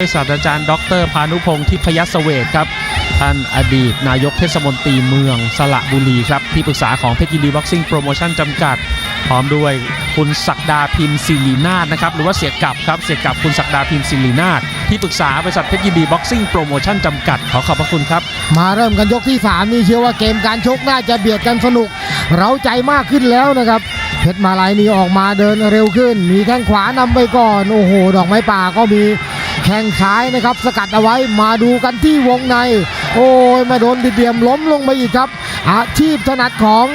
ศาสตราจารย์ ดรพานุพงศ์ทิพยสเวทครับท่านอดีตนายกเทศมนตรีเมืองสระบุรีครับ ที่ปรึกษาของเพชรยินดีบ็อกซิ่งโปรโมชั่นจำกัด พร้อมด้วยคุณศักดาพิมพ์ศิรินาถนะครับ หรือว่าเสียกับครับ เสียกับคุณศักดาพิมพ์ศิรินาถที่ปรึกษาบริษัทเพชรยินดีบ็อกซิ่งโปรโมชั่นจำกัด ขอขอบพระคุณครับ มาเริ่มกันยกที่ 3 นี่เชื่อว่าเกมการชกน่าจะเบียดกันสนุก เร้าใจมากขึ้นแล้วนะครับเพชรมาลายนี่ออกมาเดินเร็วขึ้น มีแข้งขวานำไปก่อน โอ้โห ดอกไม้ป่าก็มี แข้งซ้ายนะครับสกัดเอาไว้มาดูกันที่วงใน โอ้ยมาโดนดิเดียมล้มลงไปอีกครับอาชีพถนัดของ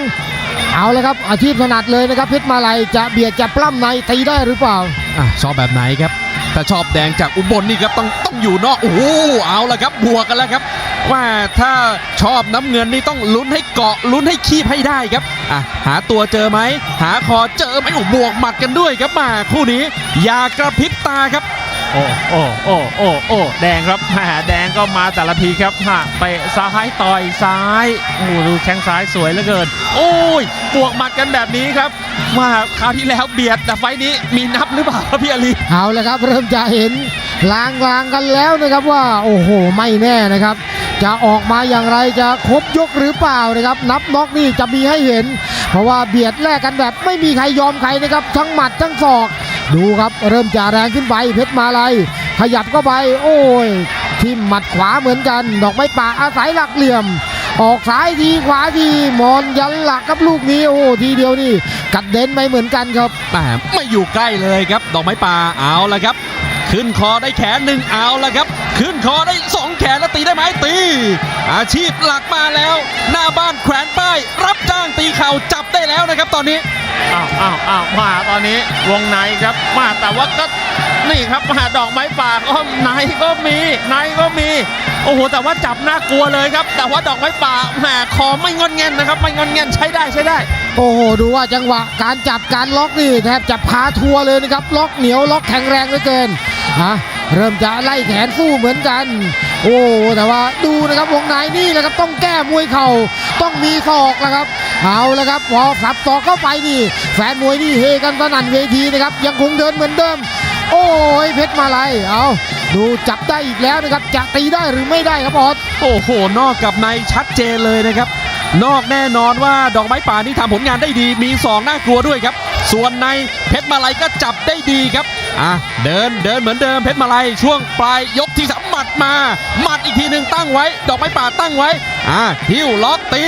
เอาเลยครับอาชีพถนัดเลยนะครับเพชรมาลายจะเบียดจะปล้ำในตีได้หรือเปล่าอะชอบแบบไหนครับถ้าชอบแดงจากอุบลนี่ครับต้องต้องอยู่นอกโอ้โหเอาละครับบวกกันแล้วครับว่าถ้าชอบน้ำเงินนี่ต้องลุ้นให้เกาะลุ้นให้คีบให้ได้ครับอะหาตัวเจอไหมหาคอเจอไหมโอ้บวกหมัดกันด้วยครับมาคู่นี้อย่ากระพริบตาครับ โอ้โอ้โอ้โอ้โอ้แดงครับแหมแดงก็มาแต่ละทีครับฮะไปซ้ายต่อยซ้ายโอ้ดูแข้งซ้ายสวยเหลือเกิน โอ้ยบวกหมัดกันแบบนี้ครับมาคราวที่แล้วเบียดแต่ไฟนี้มีนับหรือเปล่าครับพี่อาลีเอาละครับ เริ่มจะเห็นลางลางกันแล้วนะครับว่าโอ้โหไม่แน่นะครับ จะออกมาอย่างไรจะครบยกหรือเปล่านะครับ นับน็อกนี่จะมีให้เห็น เพราะว่าเบียดแลกกันแบบไม่มีใครยอมใครนะครับ ทั้งหมัดทั้งศอก ดูครับเริ่มจะแรงขึ้นไปเพชรมาลัยขยับเข้าไป โอ้ยทิ่มหมัดขวาเหมือนกัน ดอกไม้ป่าอาศัยหลักเหลี่ยม ออกซ้ายทีขวาทีมอนยันหลักครับลูกนี้โอ้ทีเดียวนี่กัดเด่นไปเหมือนกันครับแต่ไม่อยู่ใกล้เลยครับ ดอกไม้ป่าเอาละครับ ขึ้นคอได้แขนหนึ่งเอาละครับ ขึ้นคอได้สองแขนแล้วตีได้ไหมตี อาชีพหลักมาแล้ว หน้าบ้านแขวนป้ายรับจ้างตีเข่าจ แล้วนะครับตอนนี้ อ้าวอ้าวอ้าวมาตอนนี้วงในครับมาแต่ว่าก็นี่ครับมาดอกไม้ป่าก็ในก็มีในก็มี โอ้โหแต่ว่าจับน่ากลัวเลยครับ แต่ว่าดอกไม้ป่าแหมคอไม่งอนแงนนะครับ ไม่งอนแงนใช้ได้ใช้ได้ โอ้โหดูว่าจังหวะการจับการล็อกนี่แทบจะพาทัวร์เลยนะครับล็อกเหนียวล็อกแข็งแรงเหลือเกินฮะเริ่มจะไล่แขนสู้เหมือนกัน โอ้แต่ว่าดูนะครับวงในนี่แหละครับต้องแก้มวยเข่าต้องมีศอกนะครับ เอาละครับพอสับศอกเข้าไปนี่ แฟนมวยนี่เฮกันสนั่นเวทีนะครับ ยังคงเดินเหมือนเดิม โอ้ยเพชรมาลัยเอาดูจับได้อีกแล้วนะครับจะตีได้หรือไม่ได้ครับออสโอ้โห นอกกับในชัดเจนเลยนะครับ นอกแน่นอนว่าดอกไม้ป่านี่ทำผลงานได้ดีมีสองน่ากลัวด้วยครับ ส่วนในเพชรมาลัยก็จับได้ดีครับอะเดินเดินเหมือนเดิมเพชรมาลัยช่วงปลายยกที่สามหมัดมาหมัดอีกทีหนึ่งตั้งไว้ ดอกไม้ป่าตั้งไว้อะหิ้วล็อกตี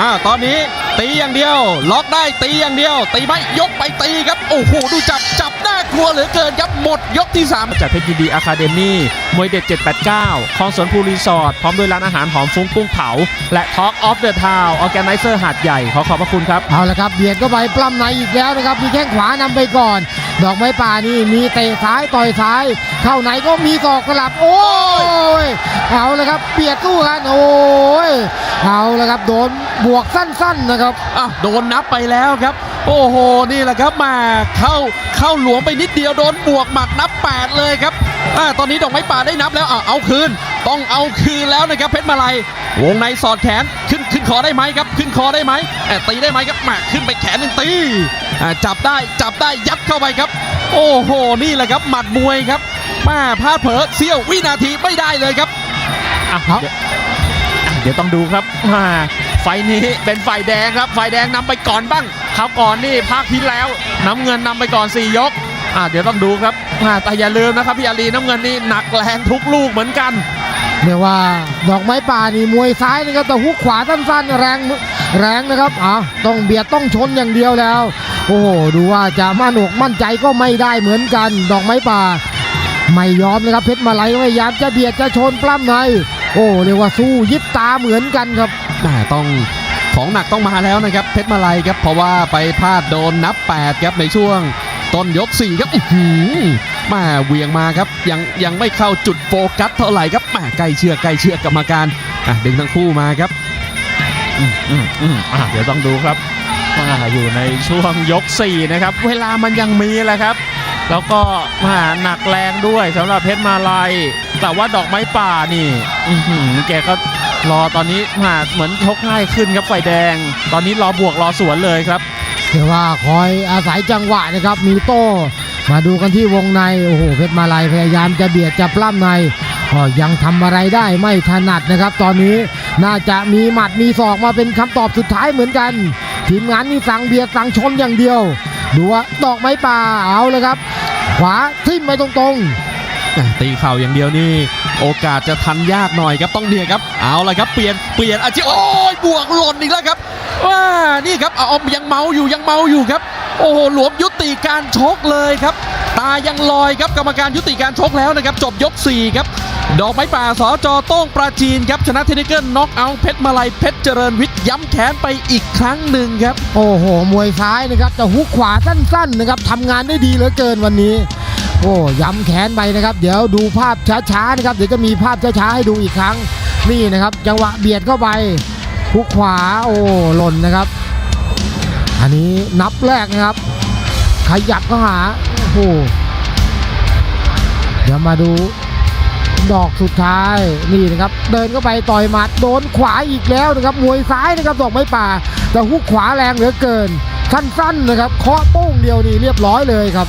อะตอนนี้ ตีอย่างเดียว ล็อกได้ตีอย่างเดียว ตีไม่ยกไปตีครับโอ้โหดูจับจับน่ากลัวเหลือเกินครับหมดยกที่สามจากเพชรยินดีอะคาเดมี่มวยเด็ด 789คลองสวนภูรีสอร์ทพร้อมด้วยร้านอาหารหอมฟุ้งกุ้งเผา และ Talk of the Town ออแกไนเซอร์หาดใหญ่ขอขอบพระคุณครับ เอาละครับเบียดเข้าไปปล้ำในอีกแล้วนะครับ มีแข้งขวานำไปก่อน ดอกไม้ป่านี่มีเตะซ้ายต่อยซ้าย เข้าไหนก็มีศอกสลับโอ้ยเอาละครับเบียดสู้กันโอ้ย เอาละครับโดนบวกสั้นๆนะครับอะโดนนับไปแล้วครับ โอ้โหนี่แหละครับมาเข้าเข้าหลวมไปนิดเดียวโดนบวกหมัดนับ 8 เลยครับอะตอนนี้ดอกไม้ป่าได้นับแล้วอะเอาคืน ต้องเอาคืนแล้วนะครับเพชรมาลัยวงในสอดแขนขึ้นขึ้นคอได้ไหมครับ ขึ้นคอได้ไหมแอบตีได้ไหมครับมาขึ้นไปแขนหนึ่งตีอะจับได้จับได้ยัดเข้าไปครับ โอ้โหนี่แหละครับหมัดมวยครับมาพลาดเผลอเสี้ยววินาทีไม่ได้เลยครับอะครับ เดี๋ยวต้องดูครับมาไฟนี้เป็นฝ่ายแดงครับฝ่ายแดงนำไปก่อนบ้างคราก่อนนี่ภาคที่แล้ว น้ำเงินนำไปก่อน 4 ยกอะเดี๋ยวต้องดูครับอะแต่อย่าลืมนะครับพี่อาลีน้ำเงินนี่หนักแรงทุกลูกเหมือนกันเรียกว่าดอกไม้ป่านี่มวยซ้ายนะครับแต่ฮุกขวาสั้นๆแรงแรงนะครับอะต้องเบียดต้องชนอย่างเดียวแล้ว โอ้โหดูว่าจะมั่นอกมั่นใจก็ไม่ได้เหมือนกัน ดอกไม้ป่า ไม่ยอมนะครับเพชรมาลัยพยายามจะเบียดจะชนปล้ำใน โอ้เรียกว่าสู้ยิบตาเหมือนกันครับแต่ต้องของหนักต้องมาแล้วนะครับเพชรมาลัยครับเพราะว่าไปพลาดโดนนับ 8 ครับในช่วงต้นยก 4 ครับอื้อหือมาเหวียงมาครับยังยังไม่เข้าจุดโฟกัสเท่าไหร่ครับแหมาใกล้เชือกใกล้เชือกกรรมการอะดึงทั้งคู่มาครับอืมอืมอืมอะเดี๋ยวต้องดูครับอ่าอยู่ในช่วงยก 4 นะครับ เวลามันยังมีแหละครับ แล้วก็มาหนักแรงด้วยสำหรับเพชรมาลัย แต่ว่าดอกไม้ป่านี่อื้อหือแกก็รอตอนนี้มาเหมือนชกง่ายขึ้นครับไฟแดง ตอนนี้รอบวกรอสวนเลยครับเรียกว่าคอยอาศัยจังหวะนะครับมีโต้มาดูกันที่วงในโอ้โหเพชรมาลัยพยายามจะเบียดจะปล้ำในก็ยังทำอะไรได้ไม่ถนัดนะครับ ตอนนี้น่าจะมีหมัดมีศอกมาเป็นคำตอบสุดท้ายเหมือนกัน ทีมงานนี่สั่งเบียดสั่งชนอย่างเดียว ดูว่าดอกไม้ป่าเอาเลยครับ ขวาทิ่มไปตรงๆ ตีเข่าอย่างเดียวนี่ โอกาสจะทันยากหน่อยครับต้องเนี่ยครับ เอาละครับเปลี่ยนเปลี่ยนอาชีพโอ้ยบวกหล่นอีกแล้วครับว้านี่ครับเอาอายังเมาอยู่ยังเมาอยู่ครับ โอ้โหหลวมยุติการชกเลยครับ ตายังลอยครับกรรมการยุติการชกแล้วนะครับ จบยก 4 ครับ ดอกไม้ป่าสจโต้งปราจีนครับชนะเทนิเกิลน็อกเอาเพชรมาลัยเพชรเจริญวิทย์ย้ำแค้นไปอีกครั้งหนึ่งครับ โอ้โหมวยซ้ายนะครับแต่ฮุกขวาสั้นๆนะครับทำงานได้ดีเหลือเกินวันนี้ โอ้ย้ำแขนไปนะครับ เดี๋ยวดูภาพช้าๆนะครับ เดี๋ยวจะมีภาพช้าๆให้ดูอีกครั้ง นี่นะครับ จังหวะเบียดเข้าไปฮุกขวาโอ้หล่นนะครับ อันนี้นับแรกนะครับ ขยับเข้าหาโอ้โหเดี๋ยวมาดูดอกสุดท้ายนี่นะครับ เดินเข้าไปต่อยหมัดโดนขวาอีกแล้วนะครับมวยซ้ายนะครับดอกไม้ป่า แต่ฮุกขวาแรงเหลือเกินสั้นๆนะครับเคาะโป้งเดียวนี่เรียบร้อยเลยครับ